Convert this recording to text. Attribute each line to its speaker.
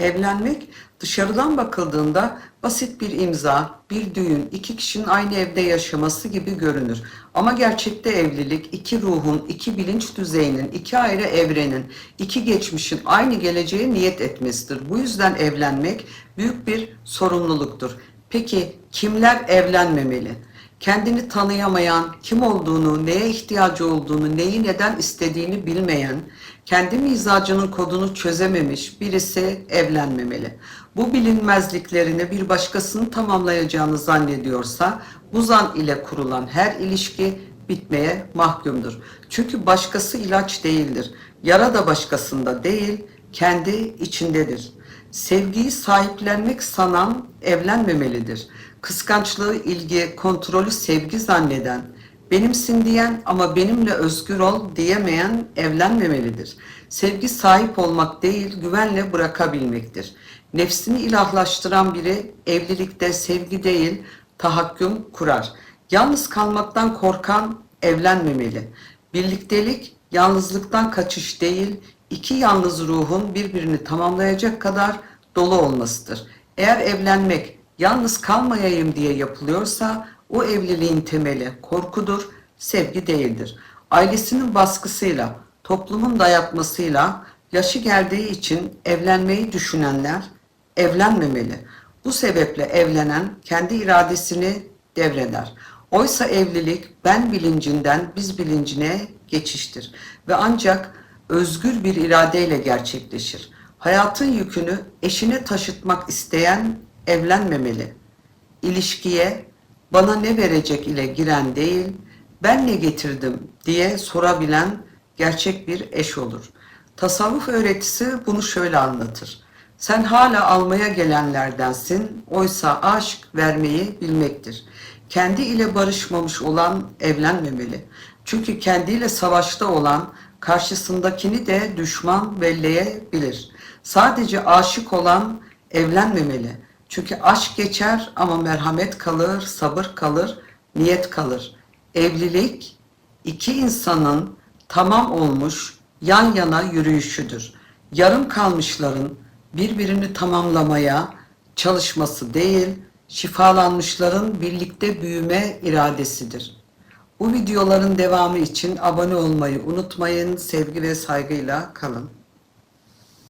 Speaker 1: Evlenmek dışarıdan bakıldığında basit bir imza, bir düğün, iki kişinin aynı evde yaşaması gibi görünür. Ama gerçekte evlilik iki ruhun, iki bilinç düzeyinin, iki ayrı evrenin, iki geçmişin aynı geleceğe niyet etmesidir. Bu yüzden evlenmek büyük bir sorumluluktur. Peki kimler evlenmemeli? Kendini tanıyamayan, kim olduğunu, neye ihtiyacı olduğunu, neyi neden istediğini bilmeyen, kendi mizacının kodunu çözememiş birisi evlenmemeli. Bu bilinmezliklerini bir başkasının tamamlayacağını zannediyorsa bu zan ile kurulan her ilişki bitmeye mahkumdur. Çünkü başkası ilaç değildir. Yara da başkasında değil, kendi içindedir. Sevgiyi sahiplenmek sanan evlenmemelidir. Kıskançlığı, ilgi, kontrolü sevgi zanneden, benimsin diyen ama benimle özgür ol diyemeyen evlenmemelidir. Sevgi sahip olmak değil, güvenle bırakabilmektir. Nefsini ilahlaştıran biri evlilikte sevgi değil, tahakküm kurar. Yalnız kalmaktan korkan evlenmemeli. Birliktelik yalnızlıktan kaçış değil, iki yalnız ruhun birbirini tamamlayacak kadar dolu olmasıdır. Eğer evlenmek yalnız kalmayayım diye yapılıyorsa o evliliğin temeli korkudur, sevgi değildir. Ailesinin baskısıyla, toplumun dayatmasıyla yaşı geldiği için evlenmeyi düşünenler evlenmemeli. Bu sebeple evlenen kendi iradesini devreder. Oysa evlilik ben bilincinden biz bilincine geçiştir ve ancak özgür bir iradeyle gerçekleşir. Hayatın yükünü eşine taşıtmak isteyen evlenmemeli. İlişkiye bana ne verecek ile giren değil, ben ne getirdim diye sorabilen gerçek bir eş olur. Tasavvuf öğretisi bunu şöyle anlatır. Sen hala almaya gelenlerdensin, oysa aşk vermeyi bilmektir. Kendi ile barışmamış olan evlenmemeli. Çünkü kendiyle savaşta olan karşısındakini de düşman belleyebilir. Sadece aşık olan evlenmemeli. Çünkü aşk geçer ama merhamet kalır, sabır kalır, niyet kalır. Evlilik iki insanın tamam olmuş yan yana yürüyüşüdür. Yarım kalmışların birbirini tamamlamaya çalışması değil, şifalanmışların birlikte büyüme iradesidir. Bu videoların devamı için abone olmayı unutmayın. Sevgi ve saygıyla kalın.